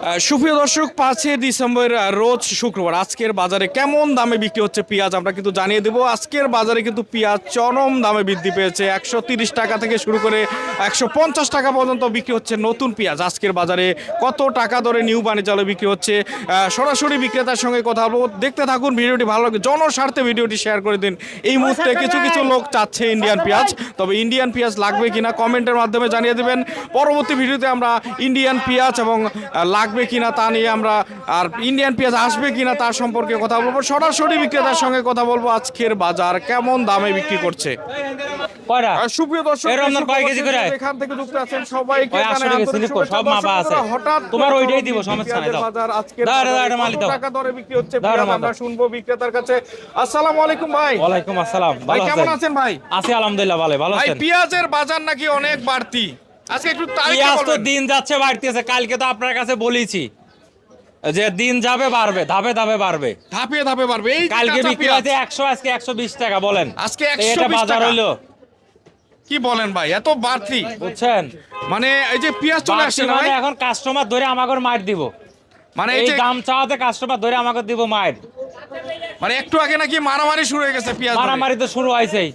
সুপ্রিয় দর্শক পাঁচই ডিসেম্বর রোজ শুক্রবার। আজকের বাজারে কেমন দামে বিক্রি হচ্ছে পেঁয়াজ? আমরা কিন্তু জানিয়ে দেবো আজকের বাজারে কিন্তু পেঁয়াজ চরম দামে বৃদ্ধি পেয়েছে। একশো তিরিশ টাকা থেকে শুরু করে একশো পঞ্চাশ টাকা পর্যন্ত বিক্রি হচ্ছে নতুন পেঁয়াজ। আজকের বাজারে কত টাকা দরে নিউ বাণিজ্যালয় বিক্রি হচ্ছে? সরাসরি বিক্রেতার সঙ্গে কথা বলব। দেখতে থাকুন ভিডিওটি ভালো লাগে জনস্বার্থে ভিডিওটি শেয়ার করে দিন। এই মুহূর্তে কিছু কিছু লোক চাচ্ছে ইন্ডিয়ান পেঁয়াজ। তবে ইন্ডিয়ান পেঁয়াজ লাগবে কিনা কমেন্টের মাধ্যমে জানিয়ে দেবেন। পরবর্তী ভিডিওতে আমরা ইন্ডিয়ান পেঁয়াজ এবং আহ, লাগবে কিনা তা নিয়ে আমরা আর ইন্ডিয়ান পেঁয়াজ আসবে কিনা তার সম্পর্কে কথা বলব। সরাসরি বিক্রেতার সঙ্গে কথা বলব আজকের বাজার কেমন দামে বিক্রি করছে? সুপ্রিয় দর্শক এর রমজান কয় কেজি করে? এখান থেকে যুক্ত আছেন সবাইকে ওই জানাই আটশো টাকা আন্তরিক স্লিপ কর, শুভেচ্ছা। সব মাপা আছে। হঠাৎ তোমার ওইটাই দিব, সমস্যা নাই, বাজার আজকের দাও, দাও, বাজারে এটা মালিক কত দাও। টাকা দরে বিক্রি হচ্ছে দাও, পেঁয়াজ দাও, আমরা শুনব বিক্রেতার কাছে। আসসালামু আলাইকুম ভাই। ওয়ালাইকুম আসসালাম ভাই কেমন আছেন? আছেন ভাই? আছি আলহামদুলিল্লাহ ভালো ভালো ভাই পেঁয়াজের বাজার নাকি অনেক বাড়তি? আজকে একটু পেঁয়াজ তো দিন যাচ্ছে বাড়তেছে। কালকে তো আপনার কাছে বলেছি যে দিন যাবে বাড়বে ধাপে ধাপে বাড়বে। ধাপে ধাপে বাড়বে। এই কালকে বিক্রি হয়েছে একশো আজকে একশো বিশ টাকা বলেন। আজকে 120 বাজার হইল। কি বলেন ভাই এত বাড়তি। বুঝছেন? মানে এই যে পেঁয়াজ চলে আসছে না মানে এখন কাস্টমার ধরে আমাকে মার দিব। মানে এই দাম চাওয়াতে কাস্টমার ধরে আমাকে দিব মার মানে একটু আগে নাকি মারামারি শুরু হয়ে গেছে পেঁয়াজ মারামারি তো শুরু হয়েছেই।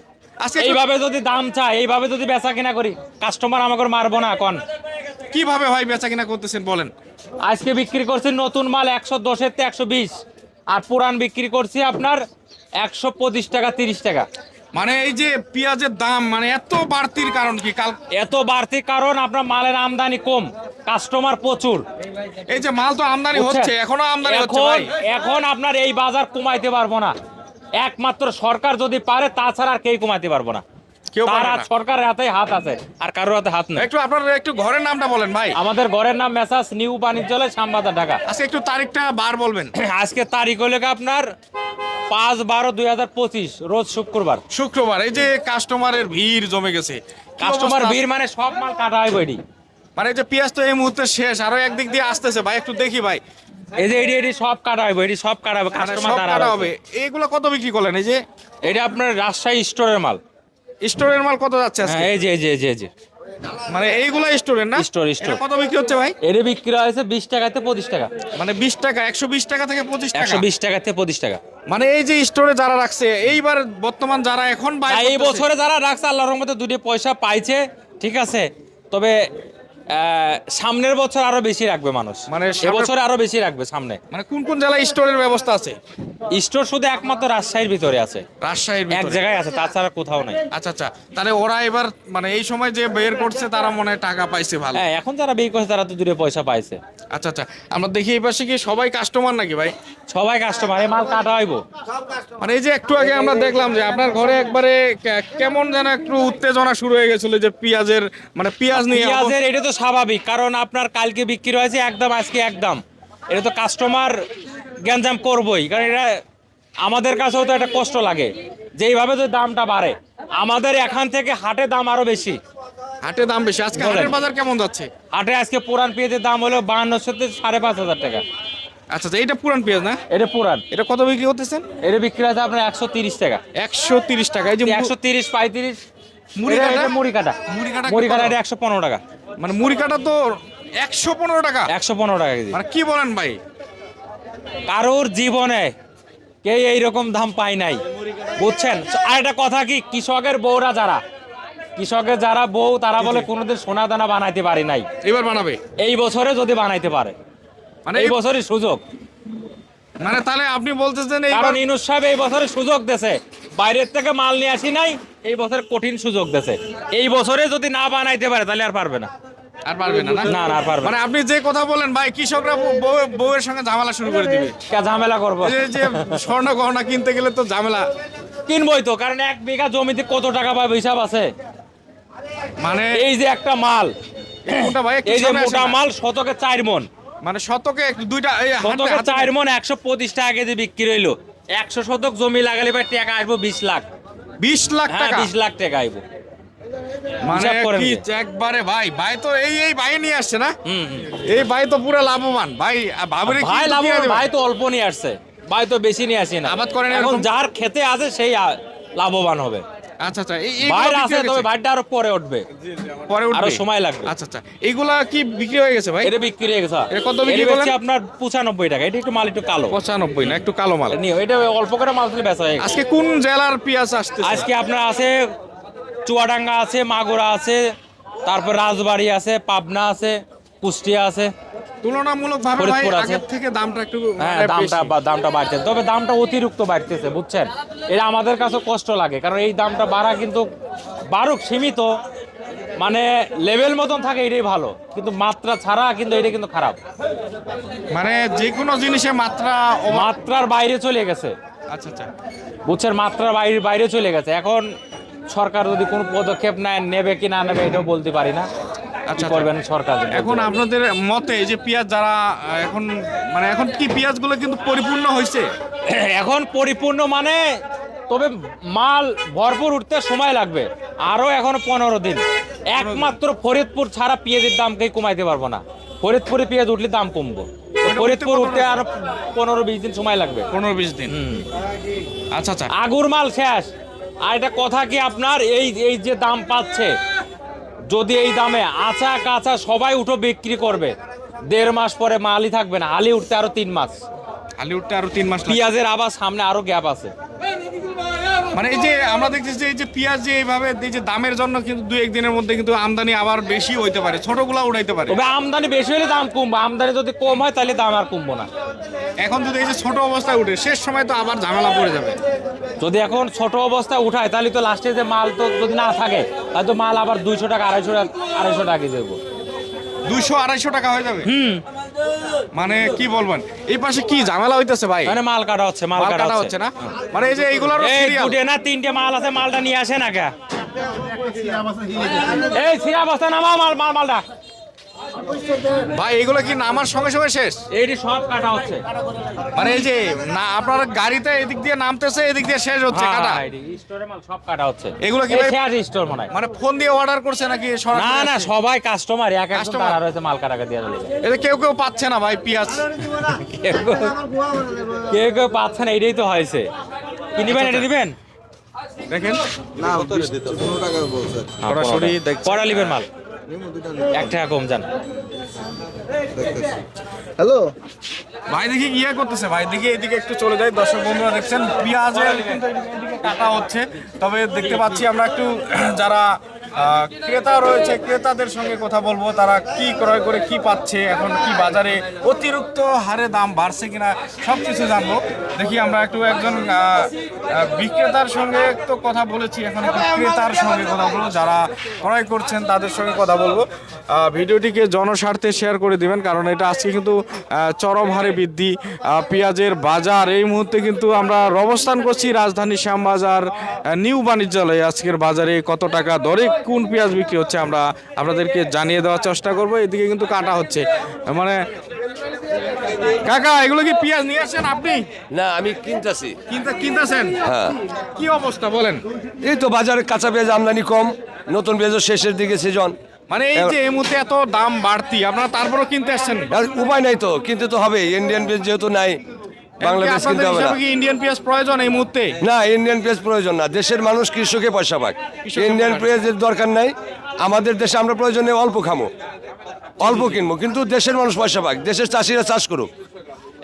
এইভাবে যদি দাম চাই এইভাবে যদি বেচা কিনা করি কাস্টমার আমাকে মারবো না এখন কীভাবে ভাই বেচা কিনা করতেছেন বলেন? আজকে বিক্রি করছি নতুন মাল একশো দশের তে একশো বিশ আর পুরান বিক্রি করছি আপনার একশো পঁচিশ টাকা তিরিশ টাকা। মানে এই যে পেঁয়াজের দাম মানে এত বাড়তির কারণ কি? কাল এত বাড়তি কারণ আপনার মালের আমদানি কম কাস্টমার প্রচুর। এই যে মাল তো আমদানি হচ্ছে এখনও আমদানি হচ্ছে এখন ভাই। এখন আপনার এই বাজার কমাইতে পারব না। একমাত্র সরকার যদি পারে তাছাড়া আর কেউ কমাইতে পারব না। কেউ তার পারে হাত না। সরকারের হাতে হাত আছে আর কারোর হাতে হাত নেই। একটু আপনার একটু ঘরের নামটা বলেন ভাই। আমাদের ঘরের নাম মেসাজ নিউ বাণিজ্যালয় শ্যামবাজার ঢাকা। আজকে একটু তারিখটা বার বলবেন। আজকে তারিখ হলো আপনার পাঁচ বারো দুই হাজার পঁচিশ রোজ শুক্রবার। শুক্রবার এই যে কাস্টমারের ভিড় জমে গেছে। কাস্টমার ভিড় মানে সব মাল কাটা হয় বইটি। মানে এই যে পেঁয়াজ তো এই মুহূর্তে শেষ আরও একদিক দিয়ে আসতেছে। ভাই একটু দেখি ভাই। এই যে এটি এটি সব কাটা হয় বইটি সব কাটা হবে মানে কাস্টমার কাটা হবে হবে। এইগুলো কত বিক্রি করলেন? এই যে এটা আপনার রাজশাহী স্টোরের মাল। স্টোরের মাল কত যাচ্ছে আজকে? হ্যাঁ এই যে এই যে এই যে এই যে। মানে এইগুলো স্টোরের না? store। এটা কত বিক্রি হচ্ছে ভাই? এর বিক্রি হয়েছে বিশ টাকাতে পঁচিশ টাকা। মানে বিশ টাকা একশো বিশ টাকা থেকে পঁচিশ টাকা? একশো বিশ টাকাতে পঁচিশ টাকা। মানে এই যে স্টোরে যারা রাখছে এইবার বর্তমান যারা এখন বাই এই বছরে যারা রাখছে আল্লাহর রহমতে দুটি পয়সা পাইছে ঠিক আছে? তবে সামনের বছর আরও বেশি রাখবে মানুষ। মানে এবছরে আরও বেশি রাখবে সামনে। মানে কোন কোন জেলায় স্টোরের ব্যবস্থা আছে? স্টোর শুধু একমাত্র রাজশাহীর ভিতরে আছে। রাজশাহীর এক জায়গায় আছে তাছাড়া কোথাও নাই। আচ্ছা আচ্ছা। তাহলে ওরা এবার মানে এই সময় যে বের করছে তারা মনে হয় টাকা পাইছে ভালো। হ্যাঁ এখন যারা বিয়ে করছে তারা তো দূরে পয়সা পাইছে। আচ্ছা আচ্ছা। আমরা দেখি এই পাশে কি সবাই কাস্টমার নাকি ভাই? সবাই কাস্টমার এই মাল কাটা হইব। মানে এই যে একটু আগে আমরা দেখলাম যে আপনার ঘরে একবারে কেমন যেন একটু উত্তেজনা শুরু হয়ে গেছিল যে পেঁয়াজের মানে পেঁয়াজ নিয়ে পেঁয়াজের এটা তো স্বাভাবিক কারণ আপনার কালকে বিক্রি হয়েছে একদম আজকে একদম। এটা তো কাস্টমার গ্যাঞ্জাম করবই কারণ এটা আমাদের কাছেও তো একটা কষ্ট লাগে যেইভাবে যদি দামটা বাড়ে। আমাদের এখান থেকে হাটে দাম আরও বেশি। হাটে দাম বেশি আজকে হাটের বাজার কেমন যাচ্ছে? হাটে আজকে পুরান পেঁয়াজের দাম হলো বাহান্নশো থেকে সাড়ে পাঁচ হাজার টাকা। আচ্ছা আচ্ছা এটা পুরান পেঁয়াজ না? এটা পুরান। এটা কত বিক্রি করতেছেন? এটা বিক্রি হয়েছে আপনার একশো তিরিশ টাকা। একশো তিরিশ টাকা এই যে একশো তিরিশ পঁয়ত্রিশ। মুড়ি কাটা? মুড়ি কাটা। মুড়ি কাটা মুড়ি কাটা এটা একশো পনেরো টাকা। মানে মুড়ি কাটা তো একশো পনেরো টাকা? একশো পনেরো টাকা কেজি। মানে কি বলেন ভাই? কারোর জীবনে কেউ এইরকম দাম পায় নাই। বুঝছেন? আর একটা কথা কি? কৃষকের বউরা যারা কৃষকের যারা বউ তারা বলে কোনোদিন সোনা দানা বানাইতে পারি নাই। এবার বানাবে? এই বছরে যদি বানাইতে পারে। মানে এই বছরই সুযোগ। মানে তাহলে আপনি বলতেছেন এই কারণ ইনুস সাহেব এই বছরে সুযোগ দেশে বাইরের থেকে মাল নিয়ে আসি নাই এই বছর কঠিন সুযোগ দেছে এই বছরে যদি না বানাইতে পারে তাহলে আর পারবে না। আর পারবে না না? আর পারবে মানে আপনি যে কথা বলেন ভাই কৃষকরা বউ- বউ- বউয়ের সঙ্গে ঝামেলা শুরু করে দিবে। ঝামেলা করব? যে- যে স্বর্ণ গহনা কিনতে গেলে তো ঝামেলা। কিনবই তো কারণ এক বিঘা জমিতে কত টাকা পাবে হিসাব আছে? মানে এই যে একটা মাল। ভাই এই যে মোটা মাল শতকে চার মন। মানে শতকে দুইটা এই শতকে চার মন একশো পঁচিশ টাকা কেজি বিক্রি হইল। একশো শতক জমি লাগালে ভাই টাকা আসব বিশ লাখ। বিশ লাখ হ্যাঁ টাকা। বিশ লাখ টাকা আইবো। মানে কি? একবারে ভাই ভাই তো এই এই ভাই নিয়ে আসছে না। এই ভাই তো পুরো লাভবান। ভাই ভাবরে কি ভাই লাভবান ভাই তো অল্প নিয়ে আসছে। ভাই তো বেশি নিয়ে আসছে না। আবাদ করেন এখন যার খেতে আছে সেই লাভবান হবে। আচ্ছা আচ্ছা এই- বাইরে আছে তবে? বাইরটা আরও পরে উঠবে। পরে উঠবে। আরও সময় লাগবে। আচ্ছা আচ্ছা এইগুলা কি বিক্রি হয়ে গেছে ভাই? এটা বিক্রি হয়ে গেছে এটা কত বিক্রি করলেন? আপনার পঁচানব্বই টাকা এটা একটু মাল একটু কালো। পঁচানব্বই না একটু কালো মাল। নিও এটা অল্প করে মাল তুলে বেচা হয়ে আজকে কোন জেলার পেঁয়াজ আসছে আজকে আপনার আছে চুয়াডাঙ্গা আছে মাগুরা আছে তারপর রাজবাড়ি আছে পাবনা আছে কুষ্টিয়া আছে। তুলনামূলক ভাবে ভাই আগের থেকে দামটা একটু হ্যাঁ মানে দামটা। দামটা বাড়ছে। তবে দামটা অতিরিক্ত বাড়তেছে বুঝছেন? এটা আমাদের কাছে কষ্ট লাগে কারণ এই দামটা বাড়া কিন্তু বাড়ুক সীমিত মানে লেভেল মতন থাকে এটাই ভালো। কিন্তু মাত্রা ছাড়া কিন্তু এটা কিন্তু খারাপ। মানে যে কোনো জিনিসে মাত্রা মাত্রার বাইরে চলে গেছে। আচ্ছা আচ্ছা। বুঝছেন? মাত্রার বাইরে বাইরে চলে গেছে। এখন সরকার যদি কোনো পদক্ষেপ নেয় নেবে কি না নেবে এটাও বলতে পারি না। আচ্ছা, আচ্ছা। করবেন সরকার? এখন আপনাদের মতে এই যে পেঁয়াজ যারা এখন মানে এখন কি পেঁয়াজগুলো কিন্তু পরিপূর্ণ হয়েছে? এখন পরিপূর্ণ মানে তবে মাল ভরপুর উঠতে সময় লাগবে। আরও এখন পনেরো দিন। একমাত্র ফরিদপুর ছাড়া পেঁয়াজের দামকে কমাইতে পারব না। ফরিদপুরে পেঁয়াজ উঠলে দাম কমবো। ফরিদপুর উঠতে আরও পনেরো বিশ দিন সময় লাগবে। পনেরো বিশ দিন। আচ্ছা আচ্ছা। আগুর মাল শেষ। আর এটা কথা কি আপনার এই এই যে দাম পাচ্ছে যদি এই দামে আচা কাঁচা সবাই উঠো বিক্রি করবে দেড় মাস পরে মালি থাকবে না আলি উঠতে আরও তিন মাস আলি উঠতে আরও তিন মাস। পেঁয়াজের আবার সামনে আরও গ্যাপ আছে মানে এই যে আমরা দেখতেছি যে এই যে পেঁয়াজ যে এইভাবে এই যে দামের জন্য কিন্তু দুই একদিনের মধ্যে কিন্তু আমদানি আবার বেশি হইতে পারে ছোটগুলা উঠাইতে পারে। তবে আমদানি বেশি হলে দাম কমবে আমদানি যদি কম হয় তাহলে দাম আর কমবো না। এখন যদি এই যে ছোট অবস্থায় উঠে শেষ সময় তো আবার ঝামেলা পড়ে যাবে। যদি এখন ছোট অবস্থায় উঠায় তাহলে তো লাস্টে যে মাল তো যদি না থাকে তাহলে তো মাল আবার দুইশো টাকা আড়াইশো টাকা আড়াইশো টাকা দেবো। দুইশো আড়াইশো টাকা হয়ে যাবে? হুম। মানে কি বলবেন? এই পাশে কি ঝামেলা হইতেছে ভাই? মানে মাল কাটা হচ্ছে মাল কাটা হচ্ছে। না? মানে এই যে এইগুলোর এই দুটে না তিনটে মাল আছে মালটা নিয়ে আসে না কে? এই সিরা বসে নামাও মাল মাল মালটা। ভাই এগুলো কি নামার সঙ্গে সঙ্গে শেষ? এইটি সব কাটা হচ্ছে। মানে এই যে না আপনার গাড়িতে এদিক দিয়ে নামতেছে এদিক দিয়ে শেষ হচ্ছে কাটা? হ্যাঁ, স্টোরে মাল সব কাটা হচ্ছে। এগুলো কি ভাই- শেষ স্টোর মনে মানে ফোন দিয়ে অর্ডার করছে নাকি না না সবাই কাস্টমার এক Customer? তারা রয়েছে মাল কাটা দিয়ে চলে এটা কেউ কেউ পাচ্ছে না ভাই পেঁয়াজ। কেউ কেউ পাচ্ছে না এটাই তো হয়েছে। কি নিবেন এটা নিবেন? দেখেন। না বলছে। সরাসরি কড়া নিবেন মাল। এক টাকা কম যান। হ্যালো? ভাই দেখি ইয়ে করতেছে ভাই দেখি এদিকে একটু চলে যাই। দর্শক বন্ধুরা দেখছেন পেঁয়াজের কাটা হচ্ছে। তবে দেখতে পাচ্ছি আমরা একটু যারা ক্রেতা রয়েছে, ক্রেতাদের সঙ্গে কথা বলব, তারা কি ক্রয় করে কি পাচ্ছে, এখন কি বাজারে অতিরিক্ত হারে দাম বাড়ছে কিনা সব কিছু জানব। দেখি আমরা একটু একজন বিক্রেতার সঙ্গে তো কথা বলেছি, এখন একটু ক্রেতার সঙ্গে কথা বলব, যারা ক্রয় করছেন তাদের সঙ্গে কথা বলব। ভিডিওটিকে জনস্বার্থে শেয়ার করে দিবেন কারণ এটা আজকে কিন্তু চরম হারে বৃদ্ধি। পেঁয়াজের বাজার এই মুহূর্তে কিন্তু আমরা অবস্থান করছি রাজধানী শ্যামবাজার নিউ বাণিজ্যালয়ে। আজকের বাজারে কত টাকা দরে কোন পেঁয়াজ বিক্রি হচ্ছে আমরা আপনাদেরকে জানিয়ে দেওয়ার চেষ্টা করব। এদিকে কিন্তু কাটা হচ্ছে। মানে কাকা এগুলো কি পেঁয়াজ নিয়ে আসছেন আপনি? না আমি কিনতেছি। কিনতেছেন? হ্যাঁ। কি অবস্থা বলেন? এই তো বাজারে কাঁচা পেঁয়াজ আমদানি কম নতুন পেঁয়াজও শেষের দিকে সিজন মানে এই যে এই মুহূর্তে এত দাম বাড়তি আপনারা তারপরেও কিনতে আসছেন? আর উপায় নাই তো কিনতে তো হবে ইন্ডিয়ান পেঁয়াজ যেহেতু নাই বাংলাদেশ কিনতে হবে না। ইন্ডিয়ান পেঁয়াজ প্রয়োজন এই মুহূর্তে? না ইন্ডিয়ান পেঁয়াজ প্রয়োজন না দেশের মানুষ কৃষকে পয়সা পাক ইন্ডিয়ান। পেঁয়াজের দরকার নাই আমাদের দেশে আমরা প্রয়োজনে অল্প খামো অল্প কিনবো কিন্তু দেশের মানুষ পয়সা পাক দেশের চাষিরা চাষ করুক।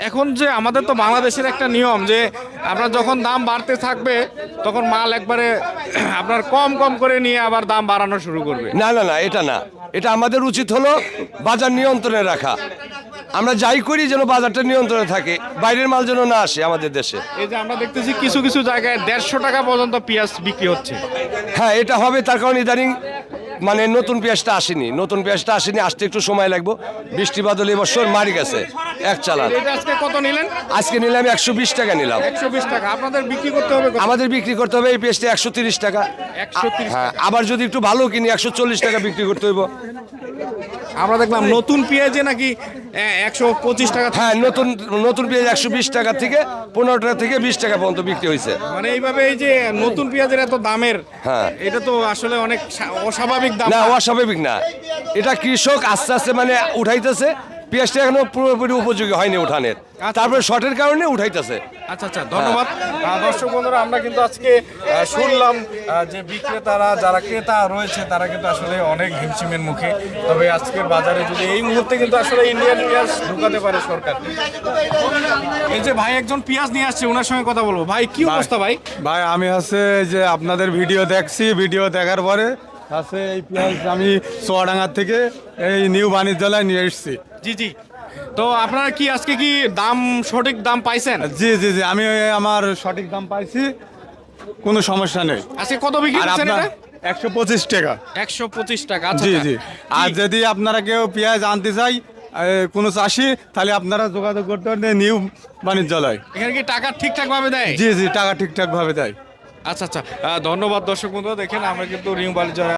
এখন যে আমাদের তো বাংলাদেশের একটা নিয়ম যে আপনার যখন দাম বাড়তে থাকবে তখন মাল একবারে আপনার কম কম করে নিয়ে আবার দাম বাড়ানো শুরু করবে। না না না এটা না। এটা আমাদের উচিত হলো বাজার নিয়ন্ত্রণে রাখা। আমরা যাই করি যেন বাজারটা নিয়ন্ত্রণে থাকে বাইরের মাল যেন না আসে আমাদের দেশে। এই যে আমরা দেখতেছি কিছু কিছু জায়গায় দেড়শো টাকা পর্যন্ত পেঁয়াজ বিক্রি হচ্ছে। হ্যাঁ এটা হবে তার কারণ ইদানিং মানে নতুন পেঁয়াজটা আসেনি নতুন পেঁয়াজটা আসেনি আসতে একটু সময় লাগবে। বৃষ্টি বাদল এবছর মারি গেছে এক চালান। আজকে কত নিলেন? আজকে নিলাম একশো বিশ টাকা নিলাম। একশো বিশ টাকা। আপনাদের বিক্রি করতে হবে আমাদের বিক্রি করতে হবে এই পেঁয়াজটা একশো তিরিশ টাকা। হ্যাঁ আবার যদি একটু ভালো কিনি একশো চল্লিশ টাকা বিক্রি করতে হইব। আমরা দেখলাম নতুন পেঁয়াজে নাকি একশো পঁচিশ টাকা হ্যাঁ নতুন নতুন পেঁয়াজ একশো বিশ টাকা থেকে পনেরো টাকা থেকে বিশ টাকা পর্যন্ত বিক্রি হয়েছে। মানে এইভাবে এই যে নতুন পেঁয়াজের এত দামের হ্যাঁ। এটা তো আসলে অনেক অস্বাভাবিক দাম না? অস্বাভাবিক না। এটা কৃষক আস্তে আস্তে মানে উঠাইতেছে। পেঁয়াজটা এখনও পুরোপুরি উপযোগী হয়নি উঠানের। তারপরে শর্টের কারণে উঠাইতেছে। আচ্ছা আচ্ছা ধন্যবাদ। আহ, দর্শক বন্ধুরা আমরা কিন্তু আজকে শুনলাম যে বিক্রেতারা যারা ক্রেতা রয়েছে তারা কিন্তু আসলে অনেক হিমশিমের মুখে। তবে আজকের বাজারে যদি এই মুহূর্তে কিন্তু আসলে ইন্ডিয়ান পেঁয়াজ ঢুকাতে পারে সরকার। এই যে ভাই একজন পেঁয়াজ নিয়ে আসছে ওনার সঙ্গে কথা বলব। ভাই কি অবস্থা ভাই? ভাই আমি হচ্ছে যে আপনাদের ভিডিও দেখছি ভিডিও দেখার পরে হচ্ছে এই পেঁয়াজ আমি চুয়াডাঙ্গার থেকে এই নিউ বাণিজ্যালয় নিয়ে এসেছি। জি জি। তো আপনারা কি আজকে কি দাম সঠিক দাম পাইছেন? জি জি জি আমি আমার সঠিক দাম পাইছি কোনো সমস্যা নেই। আজকে কত বিক্রি করছেন আপনার এটা? একশো পঁচিশ টাকা। একশো পঁচিশ টাকা আচ্ছা জি আচ্ছা। জি। আর যদি আপনারা কেউ পেঁয়াজ আনতে চাই কোনো চাষি তাহলে আপনারা যোগাযোগ করতে পারেন নিউ বাণিজ্যালয়। এখানে কি টাকা ঠিকঠাক ভাবে দেয়? জি জি টাকা ঠিকঠাক ভাবে দেয়। আচ্ছা আচ্ছা। ধন্যবাদ দর্শক বন্ধু দেখেন আমরা কিন্তু নিউ বালিজা